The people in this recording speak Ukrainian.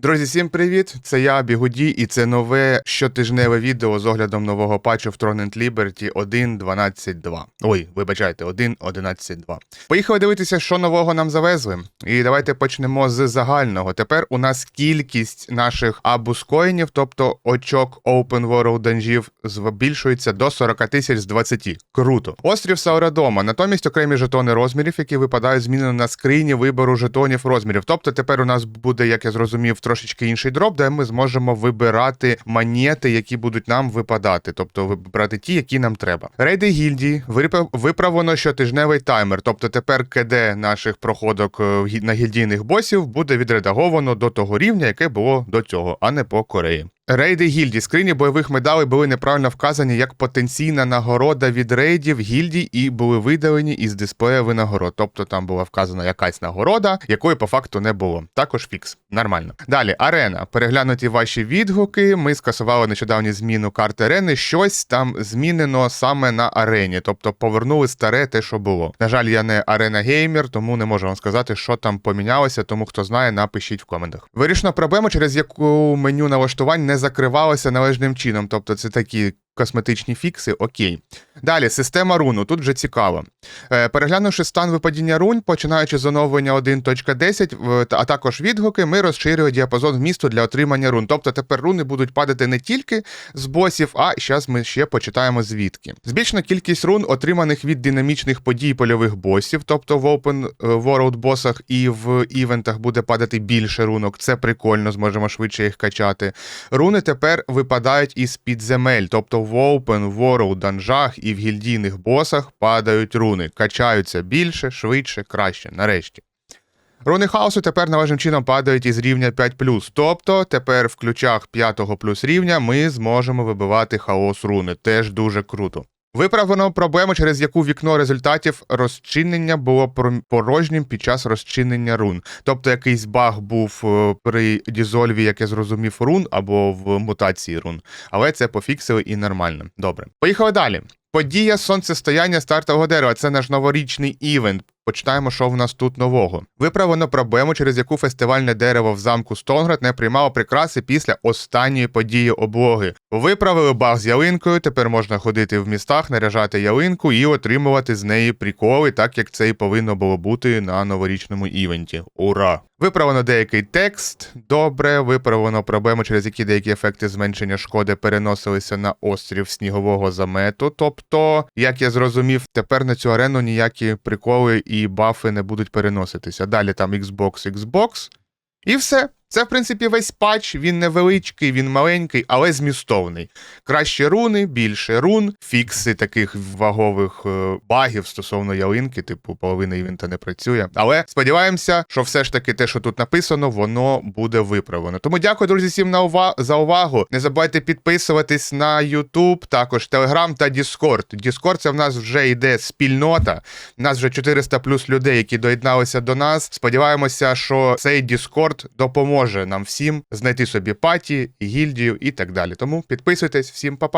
Друзі, всім привіт! Це я, Бігуді, і це нове щотижневе відео з оглядом нового патчу в Tron and Liberty 1.12.2. Ой, вибачайте, 1.11.2. Поїхали дивитися, що нового нам завезли. І давайте почнемо з загального. Тепер у нас кількість наших абускоїнів, тобто очок Open World данжів, збільшується до 40 тисяч з 20. Круто. Острів Саурадома. Натомість окремі жетони розмірів, які випадають, змінено на скрині вибору жетонів розмірів. Тобто тепер у нас буде, як я зрозумів, трошечки інший дроп, де ми зможемо вибирати монети, які будуть нам випадати, тобто вибрати ті, які нам треба. Рейди гільдії випра- виправлено щотижневий таймер, тобто тепер КД наших проходок е, на гільдійних босів буде відредаговано до того рівня, яке було до цього, а не по Кореї. Рейди гільдій. Скрині бойових медалей були неправильно вказані як потенційна нагорода від рейдів гільдій і були видалені із дисплея винагород. Тобто там була вказана якась нагорода, якої по факту не було. Також фікс. Нормально. Далі, арена. Переглянуті ваші відгуки. Ми скасували нещодавні зміну карти арени. Щось там змінено саме на арені, тобто повернули старе те, що було. На жаль, я не арена геймер, тому не можу вам сказати, що там помінялося. Тому хто знає, напишіть в коментах. Вирішено проблему, через яку меню налаштувань не закривалося належним чином. Тобто, це такі косметичні фікси, окей. Далі, система руну. Тут вже цікаво. Е, переглянувши стан випадіння рун, починаючи з оновлення 1.10, а також відгуки, ми розширили діапазон вмісту для отримання рун. Тобто тепер руни будуть падати не тільки з босів, а зараз ми ще почитаємо звідки. Збільшена кількість рун, отриманих від динамічних подій польових босів, тобто в Open е, World босах і в івентах буде падати більше рунок. Це прикольно, зможемо швидше їх качати. Руни тепер випадають із підземель, тобто в Open World данжах і в гільдійних босах падають руни, качаються більше, швидше, краще. Нарешті. Руни хаосу тепер належним чином падають із рівня 5 тобто тепер в ключах 5 плюс рівня ми зможемо вибивати хаос руни. Теж дуже круто. Виправлено проблему, через яку вікно результатів розчинення було порожнім під час розчинення рун. Тобто якийсь баг був е, при дізольві, як я зрозумів, рун або в мутації рун. Але це пофіксили і нормально. Добре. Поїхали далі. Подія сонцестояння стартового дерева. Це наш новорічний івент. Почитаємо, що в нас тут нового. Виправлено проблему, через яку фестивальне дерево в замку Стонград не приймало прикраси після останньої події облоги. Виправили баг з ялинкою. Тепер можна ходити в містах, наряжати ялинку і отримувати з неї приколи, так як це і повинно було бути на новорічному івенті. Ура! Виправлено деякий текст. Добре, виправлено проблему, через які деякі ефекти зменшення шкоди переносилися на острів снігового замету. Тобто, як я зрозумів, тепер на цю арену ніякі приколи і бафи не будуть переноситися. Далі там Xbox, Xbox. І все. Це, в принципі, весь патч. Він невеличкий, він маленький, але змістовний. Краще руни, більше рун, фікси таких вагових е, багів стосовно ялинки, типу половина івента не працює. Але сподіваємося, що все ж таки те, що тут написано, воно буде виправлено. Тому дякую, друзі, всім на ува- за увагу. Не забувайте підписуватись на YouTube, також Telegram та Discord. Discord це в нас вже йде спільнота. У нас вже 400 плюс людей, які доєдналися до нас. Сподіваємося, що цей Discord допоможе нам всім знайти собі паті, гільдію і так далі. Тому підписуйтесь, всім па-па.